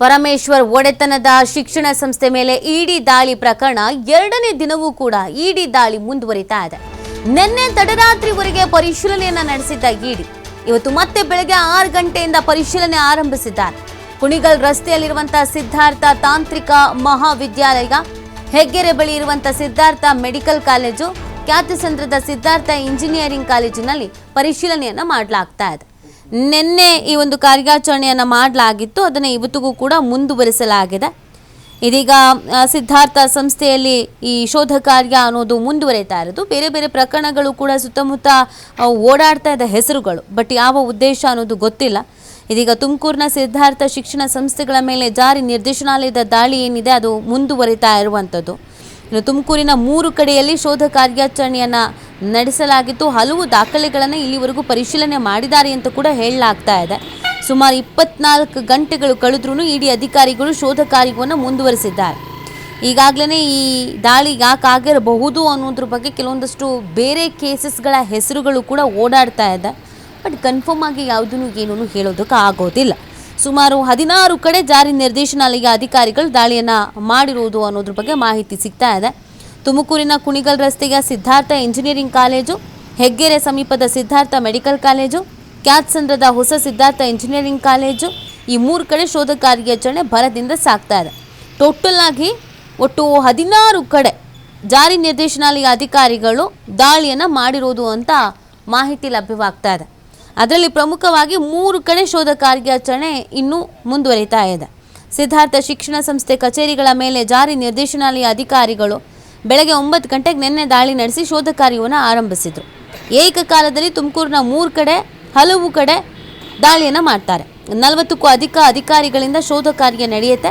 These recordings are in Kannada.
ಪರಮೇಶ್ವರ್ ಒಡೆತನದ ಶಿಕ್ಷಣ ಸಂಸ್ಥೆ ಮೇಲೆ ಇಡಿ ದಾಳಿ ಪ್ರಕರಣ ಎರಡನೇ ದಿನವೂ ಕೂಡ ಇಡಿ ದಾಳಿ ಮುಂದುವರಿತಾ ಇದೆ. ನಿನ್ನೆ ತಡರಾತ್ರಿವರೆಗೆ ಪರಿಶೀಲನೆಯನ್ನ ನಡೆಸಿದ್ದ ಇಡಿ. ಇವತ್ತು ಮತ್ತೆ ಬೆಳಗ್ಗೆ ಆರು ಗಂಟೆಯಿಂದ ಪರಿಶೀಲನೆ ಆರಂಭಿಸಿದ್ದಾರೆ. ಕುಣಿಗಲ್ ರಸ್ತೆಯಲ್ಲಿರುವಂತಹ ಸಿದ್ಧಾರ್ಥ ತಾಂತ್ರಿಕ ಮಹಾವಿದ್ಯಾಲಯ, ಹೆಗ್ಗೆರೆ ಬಳಿ ಇರುವಂತಹ ಸಿದ್ಧಾರ್ಥ ಮೆಡಿಕಲ್ ಕಾಲೇಜು, ಖ್ಯಾತಿಸಂದ್ರದ ಸಿದ್ಧಾರ್ಥ ಇಂಜಿನಿಯರಿಂಗ್ ಕಾಲೇಜಿನಲ್ಲಿ ಪರಿಶೀಲನೆಯನ್ನು ಮಾಡಲಾಗ್ತಾ ಇದೆ. ನಿನ್ನೆ ಈ ಒಂದು ಕಾರ್ಯಾಚರಣೆಯನ್ನು ಮಾಡಲಾಗಿತ್ತು. ಅದನ್ನು ಇವತ್ತಿಗೂ ಕೂಡ ಮುಂದುವರಿಸಲಾಗಿದೆ. ಇದೀಗ ಸಿದ್ಧಾರ್ಥ ಸಂಸ್ಥೆಯಲ್ಲಿ ಈ ಶೋಧ ಕಾರ್ಯ ಅನ್ನೋದು ಮುಂದುವರಿತಾ ಇರೋದು. ಬೇರೆ ಬೇರೆ ಪ್ರಕರಣಗಳು ಕೂಡ ಸುತ್ತಮುತ್ತ ಓಡಾಡ್ತಾ ಇದ್ದ ಹೆಸರುಗಳು. ಬಟ್ ಯಾವ ಉದ್ದೇಶ ಅನ್ನೋದು ಗೊತ್ತಿಲ್ಲ. ಇದೀಗ ತುಮಕೂರಿನ ಸಿದ್ಧಾರ್ಥ ಶಿಕ್ಷಣ ಸಂಸ್ಥೆಗಳ ಮೇಲೆ ಜಾರಿ ನಿರ್ದೇಶನಾಲಯದ ದಾಳಿ ಏನಿದೆ, ಅದು ಮುಂದುವರಿತಾ ಇರುವಂಥದ್ದು. ಇನ್ನು ತುಮಕೂರಿನ ಮೂರು ಕಡೆಯಲ್ಲಿ ಶೋಧ ಕಾರ್ಯಾಚರಣೆಯನ್ನು ನಡೆಸಲಾಗಿತ್ತು. ಹಲವು ದಾಖಲೆಗಳನ್ನು ಇಲ್ಲಿವರೆಗೂ ಪರಿಶೀಲನೆ ಮಾಡಿದ್ದಾರೆ ಅಂತ ಕೂಡ ಹೇಳಲಾಗ್ತಾ ಇದೆ. ಸುಮಾರು ಇಪ್ಪತ್ನಾಲ್ಕು ಗಂಟೆಗಳು ಕಳೆದ್ರೂ ಇಡಿ ಅಧಿಕಾರಿಗಳು ಶೋಧ ಕಾರ್ಯವನ್ನು ಮುಂದುವರಿಸಿದ್ದಾರೆ. ಈಗಾಗಲೇ ಈ ದಾಳಿ ಯಾಕೆ ಆಗಿರಬಹುದು ಅನ್ನೋದ್ರ ಬಗ್ಗೆ ಕೆಲವೊಂದಷ್ಟು ಬೇರೆ ಕೇಸಸ್ಗಳ ಹೆಸರುಗಳು ಕೂಡ ಓಡಾಡ್ತಾ ಇದೆ. ಬಟ್ ಕನ್ಫರ್ಮ್ ಆಗಿ ಯಾವುದನ್ನು ಏನೂ ಹೇಳೋದಕ್ಕೆ ಆಗೋದಿಲ್ಲ. ಸುಮಾರು ಹದಿನಾರು ಕಡೆ ಜಾರಿ ನಿರ್ದೇಶನಾಲಯ ಅಧಿಕಾರಿಗಳು ದಾಳಿಯನ್ನು ಮಾಡಿರುವುದು ಅನ್ನೋದ್ರ ಬಗ್ಗೆ ಮಾಹಿತಿ ಸಿಗ್ತಾ ಇದೆ. ತುಮಕೂರಿನ ಕುಣಿಗಲ್ ರಸ್ತೆಯ ಸಿದ್ಧಾರ್ಥ ಇಂಜಿನಿಯರಿಂಗ್ ಕಾಲೇಜು, ಹೆಗ್ಗೆರೆ ಸಮೀಪದ ಸಿದ್ಧಾರ್ಥ ಮೆಡಿಕಲ್ ಕಾಲೇಜು, ಕ್ಯಾತ್ಸಂದ್ರದ ಹೊಸ ಸಿದ್ಧಾರ್ಥ ಇಂಜಿನಿಯರಿಂಗ್ ಕಾಲೇಜು ಈ ಮೂರು ಕಡೆ ಶೋಧ ಕಾರ್ಯಾಚರಣೆ ಭರದಿಂದ ಸಾಕ್ತಾ ಇದೆ. ಟೋಟಲ್ ಆಗಿ ಒಟ್ಟು ಹದಿನಾರು ಕಡೆ ಜಾರಿ ನಿರ್ದೇಶನಾಲಯ ಅಧಿಕಾರಿಗಳು ದಾಳಿಯನ್ನು ಮಾಡಿರೋದು ಅಂತ ಮಾಹಿತಿ ಲಭ್ಯವಾಗ್ತಾ ಇದೆ. ಅದರಲ್ಲಿ ಪ್ರಮುಖವಾಗಿ ಮೂರು ಕಡೆ ಶೋಧ ಕಾರ್ಯಾಚರಣೆ ಇನ್ನೂ ಮುಂದುವರಿತಾ ಇದೆ. ಸಿದ್ಧಾರ್ಥ ಶಿಕ್ಷಣ ಸಂಸ್ಥೆ ಕಚೇರಿಗಳ ಮೇಲೆ ಜಾರಿ ನಿರ್ದೇಶನಾಲಯ ಅಧಿಕಾರಿಗಳು ಬೆಳಗ್ಗೆ ಒಂಬತ್ತು ಗಂಟೆಗೆ ನಿನ್ನೆ ದಾಳಿ ನಡೆಸಿ ಶೋಧ ಕಾರ್ಯವನ್ನು ಆರಂಭಿಸಿದರು. ಏಕಕಾಲದಲ್ಲಿ ತುಮಕೂರಿನ ಮೂರು ಕಡೆ, ಹಲವು ಕಡೆ ದಾಳಿಯನ್ನು ಮಾಡ್ತಾರೆ. ನಲವತ್ತಕ್ಕೂ ಅಧಿಕ ಅಧಿಕಾರಿಗಳಿಂದ ಶೋಧ ಕಾರ್ಯ ನಡೆಯುತ್ತೆ.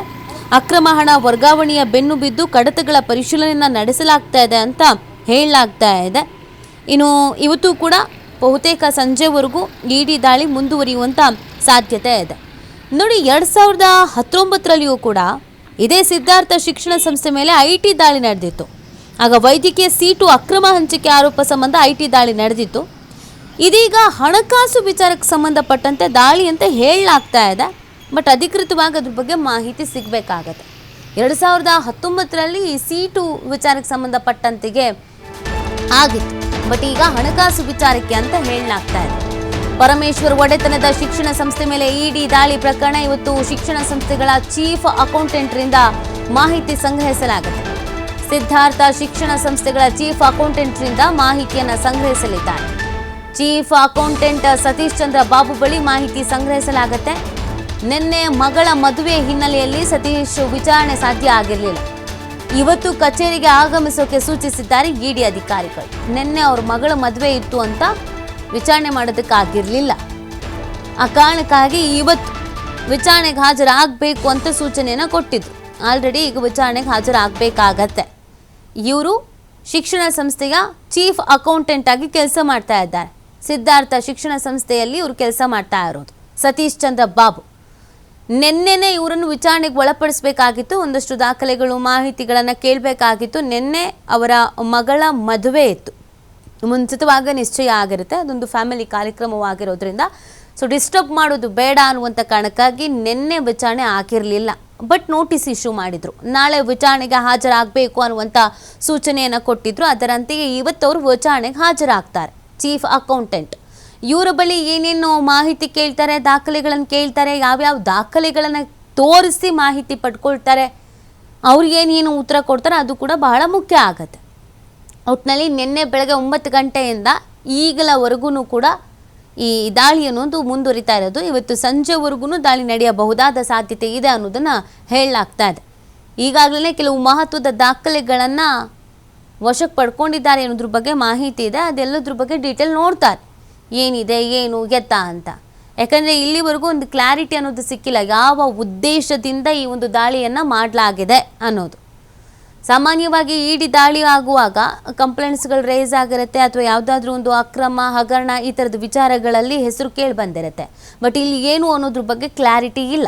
ಅಕ್ರಮ ಹಣ ವರ್ಗಾವಣೆಯ ಬೆನ್ನು ಬಿದ್ದು ಕಡತಗಳ ಪರಿಶೀಲನೆಯನ್ನು ನಡೆಸಲಾಗ್ತಾ ಇದೆ ಅಂತ ಹೇಳಲಾಗ್ತಾ ಇದೆ. ಇನ್ನು ಇವತ್ತು ಕೂಡ ಬಹುತೇಕ ಸಂಜೆವರೆಗೂ ಇಡಿ ದಾಳಿ ಮುಂದುವರಿಯುವಂಥ ಸಾಧ್ಯತೆ ಇದೆ. ನೋಡಿ, ಎರಡು ಸಾವಿರದ ಹತ್ತೊಂಬತ್ತರಲ್ಲಿಯೂ ಕೂಡ ಇದೇ ಸಿದ್ಧಾರ್ಥ ಶಿಕ್ಷಣ ಸಂಸ್ಥೆ ಮೇಲೆ ಐ ಟಿ ದಾಳಿ ನಡೆದಿತ್ತು. ಆಗ ವೈದ್ಯಕೀಯ ಸೀಟು ಅಕ್ರಮ ಹಂಚಿಕೆ ಆರೋಪ ಸಂಬಂಧ ಐ ಟಿ ದಾಳಿ ನಡೆದಿತ್ತು. ಇದೀಗ ಹಣಕಾಸು ವಿಚಾರಕ್ಕೆ ಸಂಬಂಧಪಟ್ಟಂತೆ ದಾಳಿ ಅಂತ ಹೇಳಲಾಗ್ತಾ ಇದೆ. ಬಟ್ ಅಧಿಕೃತವಾಗಿ ಅದ್ರ ಬಗ್ಗೆ ಮಾಹಿತಿ ಸಿಗಬೇಕಾಗತ್ತೆ. ಎರಡು ಸಾವಿರದ ಹತ್ತೊಂಬತ್ತರಲ್ಲಿ ಸೀಟು ವಿಚಾರಕ್ಕೆ ಸಂಬಂಧಪಟ್ಟಂತೆಗೆ ಆಗಿತ್ತು. ಬಟ್ ಈಗ ಹಣಕಾಸು ವಿಚಾರಕ್ಕೆ ಅಂತ ಹೇಳಲಾಗ್ತಾ ಇದೆ. ಪರಮೇಶ್ವರ್ ಒಡೆತನದ ಶಿಕ್ಷಣ ಸಂಸ್ಥೆ ಮೇಲೆ ಇಡಿ ದಾಳಿ ಪ್ರಕರಣ. ಇವತ್ತು ಶಿಕ್ಷಣ ಸಂಸ್ಥೆಗಳ ಚೀಫ್ ಅಕೌಂಟೆಂಟ್ರಿಂದ ಮಾಹಿತಿ ಸಂಗ್ರಹಿಸಲಾಗಿದೆ. ಸಿದ್ಧಾರ್ಥ ಶಿಕ್ಷಣ ಸಂಸ್ಥೆಗಳ ಚೀಫ್ ಅಕೌಂಟೆಂಟ್ರಿಂದ ಮಾಹಿತಿಯನ್ನು ಸಂಗ್ರಹಿಸಲಿದ್ದಾರೆ. ಚೀಫ್ ಅಕೌಂಟೆಂಟ್ ಸತೀಶ್ ಚಂದ್ರ ಬಾಬು ಬಳಿ ಮಾಹಿತಿ ಸಂಗ್ರಹಿಸಲಾಗುತ್ತೆ. ನಿನ್ನೆ ಮಗಳ ಮದುವೆ ಹಿನ್ನೆಲೆಯಲ್ಲಿ ಸತೀಶ್ ವಿಚಾರಣೆ ಸಾಧ್ಯ ಆಗಿರಲಿಲ್ಲ. ಇವತ್ತು ಕಚೇರಿಗೆ ಆಗಮಿಸೋಕೆ ಸೂಚಿಸಿದ್ದಾರೆ ಇಡಿ ಅಧಿಕಾರಿಗಳು. ನಿನ್ನೆ ಅವ್ರ ಮಗಳ ಮದುವೆ ಇತ್ತು ಅಂತ ವಿಚಾರಣೆ ಮಾಡೋದಕ್ಕಾಗಿರಲಿಲ್ಲ. ಆ ಕಾರಣಕ್ಕಾಗಿ ಇವತ್ತು ವಿಚಾರಣೆಗೆ ಹಾಜರಾಗಬೇಕು ಅಂತ ಸೂಚನೆಯನ್ನು ಕೊಟ್ಟಿದ್ರು. ಆಲ್ರೆಡಿ ಈಗ ವಿಚಾರಣೆಗೆ ಹಾಜರಾಗಬೇಕಾಗತ್ತೆ. ಇವರು ಶಿಕ್ಷಣ ಸಂಸ್ಥೆಯ ಚೀಫ್ ಅಕೌಂಟೆಂಟ್ ಆಗಿ ಕೆಲಸ ಮಾಡ್ತಾ ಇದ್ದಾರೆ. ಸಿದ್ಧಾರ್ಥ ಶಿಕ್ಷಣ ಸಂಸ್ಥೆಯಲ್ಲಿ ಇವರು ಕೆಲಸ ಮಾಡ್ತಾ ಇರೋದು. ಸತೀಶ್ ಚಂದ್ರ ಬಾಬು. ನಿನ್ನೆನೆ ಇವರನ್ನು ವಿಚಾರಣೆಗೆ ಒಳಪಡಿಸಬೇಕಾಗಿತ್ತು, ಒಂದಷ್ಟು ದಾಖಲೆಗಳು, ಮಾಹಿತಿಗಳನ್ನು ಕೇಳಬೇಕಾಗಿತ್ತು. ನಿನ್ನೆ ಅವರ ಮಗಳ ಮದುವೆ ಇತ್ತು. ಮುಂಚಿತವಾಗ ನಿಶ್ಚಯ ಆಗಿರುತ್ತೆ. ಅದೊಂದು ಫ್ಯಾಮಿಲಿ ಕಾರ್ಯಕ್ರಮವಾಗಿರೋದ್ರಿಂದ ಸೊ ಡಿಸ್ಟರ್ಬ್ ಮಾಡೋದು ಬೇಡ ಅನ್ನುವಂಥ ಕಾರಣಕ್ಕಾಗಿ ನಿನ್ನೆ ವಿಚಾರಣೆ ಆಗಿರಲಿಲ್ಲ. ಬಟ್ ನೋಟಿಸ್ ಇಶ್ಯೂ ಮಾಡಿದರು. ನಾಳೆ ವಿಚಾರಣೆಗೆ ಹಾಜರಾಗಬೇಕು ಅನ್ನುವಂಥ ಸೂಚನೆಯನ್ನು ಕೊಟ್ಟಿದ್ರು. ಅದರಂತೆಯೇ ಇವತ್ತವರು ವಿಚಾರಣೆಗೆ ಹಾಜರಾಗ್ತಾರೆ. ಚೀಫ್ ಅಕೌಂಟೆಂಟ್ ಇವರ ಬಳಿ ಏನೇನು ಮಾಹಿತಿ ಕೇಳ್ತಾರೆ ದಾಖಲೆಗಳನ್ನು ಕೇಳ್ತಾರೆ, ಯಾವ್ಯಾವ ದಾಖಲೆಗಳನ್ನು ತೋರಿಸಿ ಮಾಹಿತಿ ಪಡ್ಕೊಳ್ತಾರೆ ಅವ್ರಿಗೇನೇನು ಉತ್ತರ ಕೊಡ್ತಾರೆ ಅದು ಕೂಡ ಬಹಳ ಮುಖ್ಯ ಆಗತ್ತೆ. ಒಟ್ಟಿನಲ್ಲಿ ನಿನ್ನೆ ಬೆಳಗ್ಗೆ ಒಂಬತ್ತು ಗಂಟೆಯಿಂದ ಈಗಲವರೆಗೂ ಕೂಡ ಈ ದಾಳಿ ಅನ್ನೋದು ಮುಂದುವರಿತಾ ಇರೋದು. ಇವತ್ತು ಸಂಜೆವರೆಗೂ ದಾಳಿ ನಡೆಯಬಹುದಾದ ಸಾಧ್ಯತೆ ಇದೆ ಅನ್ನೋದನ್ನು ಹೇಳಲಾಗ್ತಾ ಇದೆ. ಈಗಾಗಲೇ ಕೆಲವು ಮಹತ್ವದ ದಾಖಲೆಗಳನ್ನು ವಶಕ್ಕೆ ಪಡ್ಕೊಂಡಿದ್ದಾರೆ ಅನ್ನೋದ್ರ ಬಗ್ಗೆ ಮಾಹಿತಿ ಇದೆ. ಅದೆಲ್ಲದ್ರ ಬಗ್ಗೆ ಡೀಟೇಲ್ ನೋಡ್ತಾರೆ. ಏನಿದೆ, ಏನು ಎತ್ತ ಅಂತ. ಯಾಕಂದರೆ ಇಲ್ಲಿವರೆಗೂ ಒಂದು ಕ್ಲಾರಿಟಿ ಅನ್ನೋದು ಸಿಕ್ಕಿಲ್ಲ. ಯಾವ ಉದ್ದೇಶದಿಂದ ಈ ಒಂದು ದಾಳಿಯನ್ನು ಮಾಡಲಾಗಿದೆ ಅನ್ನೋದು. ಸಾಮಾನ್ಯವಾಗಿ ಇಡಿ ದಾಳಿ ಆಗುವಾಗ ಕಂಪ್ಲೇಂಟ್ಸ್ಗಳು ರೇಸ್ ಆಗಿರುತ್ತೆ, ಅಥವಾ ಯಾವುದಾದ್ರೂ ಒಂದು ಅಕ್ರಮ, ಹಗರಣ ಈ ಥರದ ವಿಚಾರಗಳಲ್ಲಿ ಹೆಸರು ಕೇಳಿ ಬಂದಿರುತ್ತೆ. ಬಟ್ ಇಲ್ಲಿ ಏನು ಅನ್ನೋದ್ರ ಬಗ್ಗೆ ಕ್ಲಾರಿಟಿ ಇಲ್ಲ.